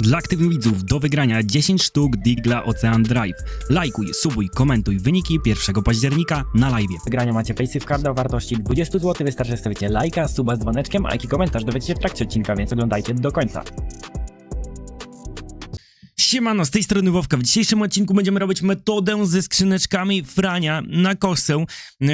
Dla aktywnych widzów do wygrania 10 sztuk Digla Ocean Drive. Lajkuj, subuj, komentuj wyniki 1 października na live. wygrania macie Paysafe Carda o wartości 20 zł. Wystarczy, że stawicie lajka, suba z dzwoneczkiem, a jaki komentarz dowiecie się w trakcie odcinka, więc oglądajcie do końca. Siemano, z tej strony Wowka. W dzisiejszym odcinku będziemy robić metodę ze skrzyneczkami Frania na kosę,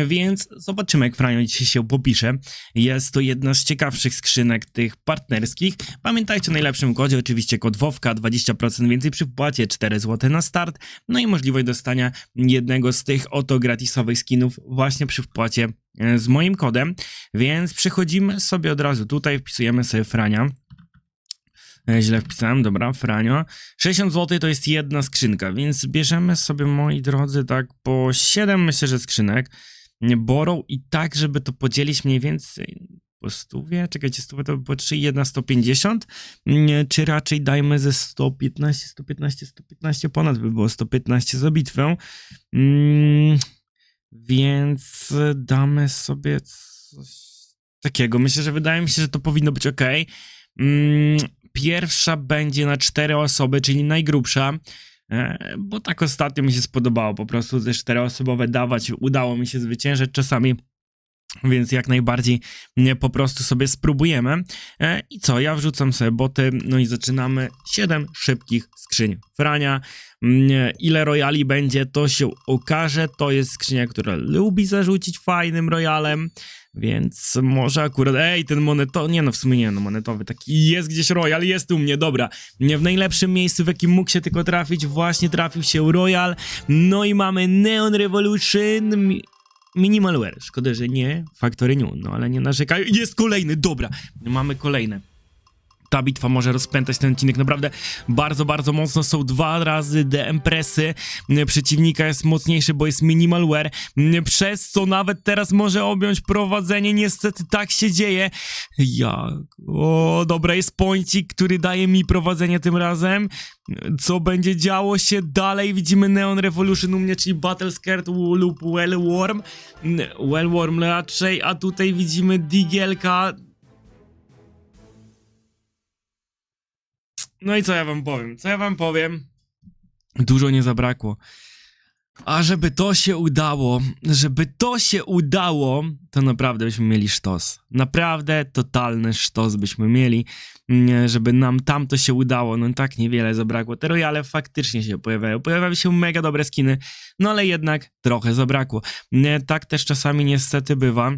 więc zobaczymy jak Franio dzisiaj się popisze. Jest to jedna z ciekawszych skrzynek tych partnerskich. Pamiętajcie o najlepszym kodzie, oczywiście kod Wowka, 20% więcej przy wpłacie, 4 zł na start, no i możliwość dostania jednego z tych oto gratisowych skinów właśnie przy wpłacie e, z moim kodem, więc przechodzimy sobie od razu tutaj, wpisujemy sobie Frania. E, Źle wpisałem, dobra, Franio. 60 zł to jest jedna skrzynka, więc bierzemy sobie, moi drodzy, tak po 7 myślę, że skrzynek. Borą i tak, żeby to podzielić mniej więcej po stówie. Czekajcie, stówie to by było 3, 1, 150. Nie, Czy raczej dajmy ze 115, 115, 115 ponad by było 115 za bitwę. Mm, więc damy sobie coś takiego. Myślę, że wydaje mi się, że to powinno być ok. Mm, Pierwsza będzie na cztery osoby, czyli najgrubsza. e, Bo tak ostatnio mi się spodobało po prostu te czteroosobowe dawać. Udało mi się zwyciężyć czasami. Więc jak najbardziej po prostu sobie spróbujemy. E, I co? Ja wrzucam sobie boty, no i zaczynamy. 7 szybkich skrzyń Frania. Mm, Ile royali będzie, to się okaże. To jest skrzynia, która lubi zarzucić fajnym royalem. Więc może akurat, ej, ten moneto, nie no, w sumie nie no, monetowy, taki jest gdzieś Royal, jest u mnie, dobra. W najlepszym miejscu, w jakim mógł się tylko trafić, właśnie trafił się Royal. No i mamy Neon Revolution, Minimalware. Szkoda, że nie Factory New, no ale nie narzekają. Jest kolejny, dobra, mamy kolejne ta bitwa może rozpętać ten odcinek naprawdę bardzo, bardzo mocno. Są dwa razy DM presy. Przeciwnika jest mocniejszy, bo jest minimalware, przez co nawet teraz może objąć prowadzenie. Niestety tak się dzieje. Jak? O, dobra, jest pońcik, który daje mi prowadzenie tym razem. Co będzie działo się dalej? Widzimy Neon Revolution u mnie, czyli Battle Scared lub Wellworm. Wellworm raczej, a tutaj widzimy Digielka. No i co ja wam powiem? Co ja wam powiem? Dużo nie zabrakło. A żeby to się udało, żeby to się udało, to naprawdę byśmy mieli sztos. Naprawdę totalny sztos byśmy mieli, nie, żeby nam tam to się udało. No tak niewiele zabrakło. Te royale faktycznie się pojawiają. Pojawiały się mega dobre skiny, no ale jednak trochę zabrakło. Tak też czasami niestety bywa.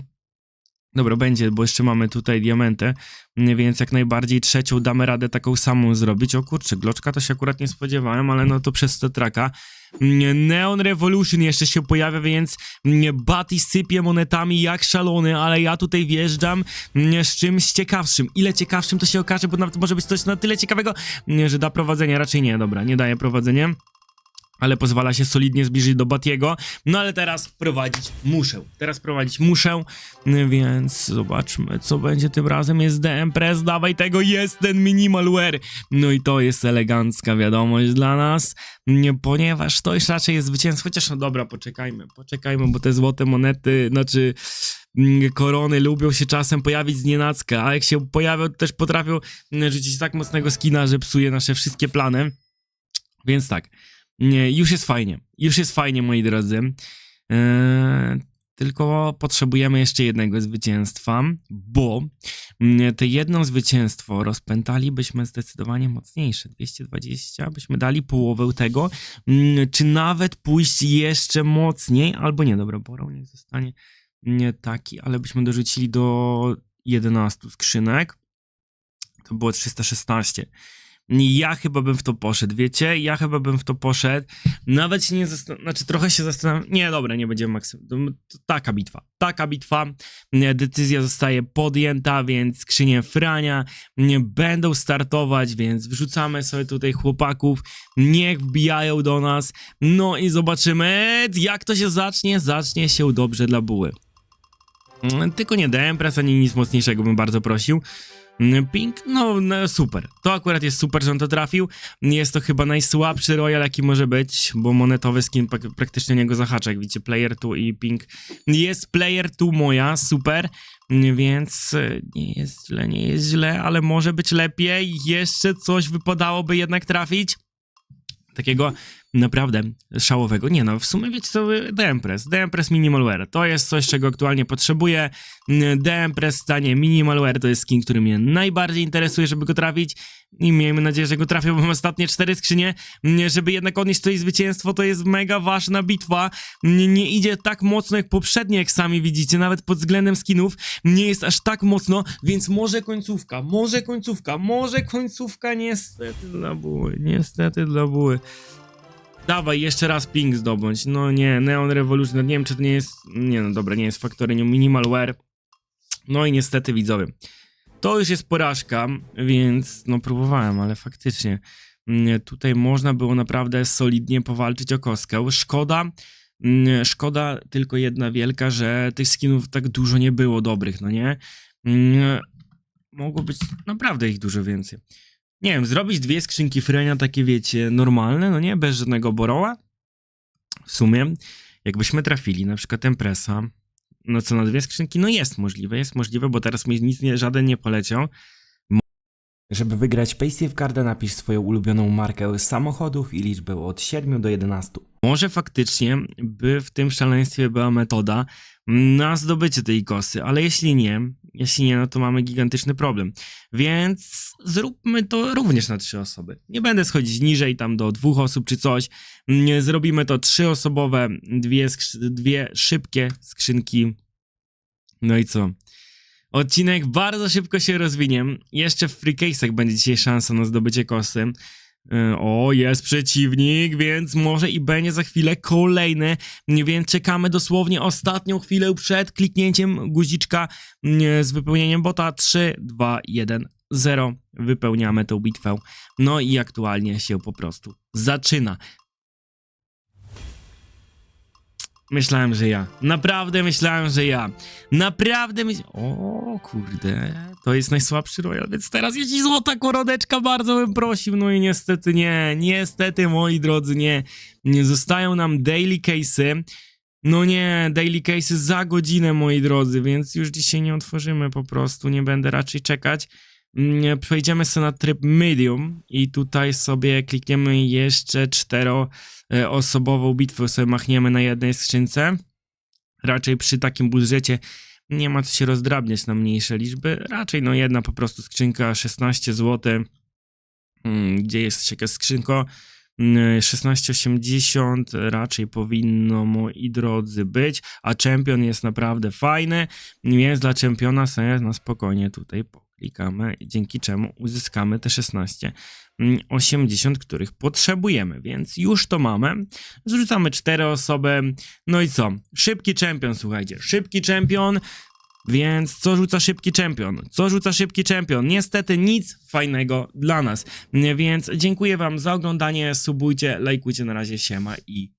Dobra, będzie, bo jeszcze mamy tutaj diamentę, więc jak najbardziej trzecią damy radę taką samą zrobić. O kurczę, gloczka to się akurat nie spodziewałem, ale no to przez to traka. Neon Revolution jeszcze się pojawia, więc Batty sypie monetami jak szalony, ale ja tutaj wjeżdżam z czymś ciekawszym. Ile ciekawszym to się okaże, bo nawet może być coś na tyle ciekawego, że da prowadzenie. Raczej nie, dobra, nie daje prowadzenia ale pozwala się solidnie zbliżyć do Batiego. No ale teraz prowadzić muszę. Teraz prowadzić muszę, więc zobaczmy, co będzie tym razem. Jest DM Press, dawaj tego, jest ten minimalware. No i to jest elegancka wiadomość dla nas, nie, ponieważ to już raczej jest zwycięstwo. Chociaż no dobra, poczekajmy, poczekajmy, bo te złote monety, znaczy mm, korony lubią się czasem pojawić z nienacka, a jak się pojawią, to też potrafią mm, rzucić tak mocnego skina, że psuje nasze wszystkie plany. Więc tak, nie, już jest fajnie. Już jest fajnie, moi drodzy. Eee, tylko potrzebujemy jeszcze jednego zwycięstwa, bo mm, te jedno zwycięstwo rozpętalibyśmy zdecydowanie mocniejsze. 220, byśmy dali połowę tego, mm, czy nawet pójść jeszcze mocniej, albo nie, dobra, Borą niech zostanie nie taki, ale byśmy dorzucili do 11 skrzynek. To było 316. Ja chyba bym w to poszedł, wiecie? Ja chyba bym w to poszedł. Nawet się nie zastanawiam, znaczy trochę się zastanawiam. Nie, dobra, nie będziemy. To Taka bitwa. Taka bitwa. Decyzja zostaje podjęta, więc skrzynie Frania nie będą startować, więc wrzucamy sobie tutaj chłopaków. Niech wbijają do nas. No i zobaczymy, jak to się zacznie. Zacznie się dobrze dla buły. Tylko nie DM press ani nic mocniejszego bym bardzo prosił. Mm, Pink, no, no super. To akurat jest super, że on to trafił. Jest to chyba najsłabszy Royal, jaki może być, bo monetowy skin prak- praktycznie niego zahacza, jak widzicie, Player 2 i Pink. Jest Player 2 moja, super. Więc e, nie jest źle, nie jest źle, ale może być lepiej. Jeszcze coś wypadałoby jednak trafić. Takiego naprawdę szałowego. Nie no, w sumie wiecie co, Dempress, Dempress Minimalware, to jest coś, czego aktualnie potrzebuję. Dempress stanie Minimalware to jest skin, który mnie najbardziej interesuje, żeby go trafić i miejmy nadzieję, że go trafię, bo mam ostatnie cztery skrzynie, Mm, żeby jednak odnieść tutaj zwycięstwo, to jest mega ważna bitwa. Nie, nie idzie tak mocno jak poprzednie, jak sami widzicie, nawet pod względem skinów nie jest aż tak mocno, więc może końcówka, może końcówka, może końcówka, niestety dla buły, niestety dla buły. Dawaj, jeszcze raz ping zdobądź. No nie, Neon Revolution, nie wiem czy to nie jest, nie no dobra, nie jest Factory Minimalware. No i niestety widzowie. To już jest porażka, więc no próbowałem, ale faktycznie mm, tutaj można było naprawdę solidnie powalczyć o kostkę. Szkoda, mm, szkoda tylko jedna wielka, że tych skinów tak dużo nie było dobrych, no nie? Mm, Mogło być naprawdę ich dużo więcej. Nie wiem, zrobić dwie skrzynki frenia takie wiecie, normalne, no nie? Bez żadnego boroła. W sumie, jakbyśmy trafili na przykład Empresa, no co na dwie skrzynki, no jest możliwe, jest możliwe, bo teraz mi nic nie, żaden nie poleciał. Żeby wygrać Paysafe Carda napisz swoją ulubioną markę samochodów i liczbę od 7 do 11. Może faktycznie by w tym szaleństwie była metoda na zdobycie tej kosy, ale jeśli nie, jeśli nie, no to mamy gigantyczny problem. Więc zróbmy to również na trzy osoby. Nie będę schodzić niżej tam do dwóch osób czy coś. Nie, Zrobimy to trzyosobowe, dwie, dwie szybkie skrzynki. No i co? Odcinek bardzo szybko się rozwinie. Jeszcze w free case'ach będzie dzisiaj szansa na zdobycie kosy. E, O, jest przeciwnik, więc może i będzie za chwilę kolejny, więc czekamy dosłownie ostatnią chwilę przed kliknięciem guziczka mm, z wypełnieniem bota 3, 2, 1, 0. Wypełniamy tą bitwę. No i aktualnie się po prostu zaczyna. Myślałem, że ja. Naprawdę myślałem, że ja. Naprawdę myślałem. O kurde, to jest najsłabszy royal, więc teraz jeśli złota koroneczka bardzo bym prosił. No i niestety nie, niestety moi drodzy, nie. Nie zostają nam daily case'y. No nie, daily case'y za godzinę moi drodzy, więc już dzisiaj nie otworzymy po prostu, nie będę raczej czekać. Mm, Przejdziemy sobie na tryb medium i tutaj sobie klikniemy jeszcze czteroosobową bitwę, sobie machniemy na jednej skrzynce. Raczej przy takim budżecie nie ma co się rozdrabniać na mniejsze liczby. Raczej no jedna po prostu skrzynka 16 zł. Mm, Gdzie jest jakaś skrzynko? Mm, 16,80 raczej powinno, moi drodzy, być, a czempion jest naprawdę fajny, więc dla czempiona sobie na spokojnie tutaj poklikamy, dzięki czemu uzyskamy te 16,80, których potrzebujemy, więc już to mamy. Zrzucamy cztery osoby, no i co? Szybki czempion, słuchajcie, szybki czempion, więc co rzuca szybki czempion? Co rzuca szybki czempion? Niestety nic fajnego dla nas. Więc dziękuję wam za oglądanie, subujcie, lajkujcie na razie, siema i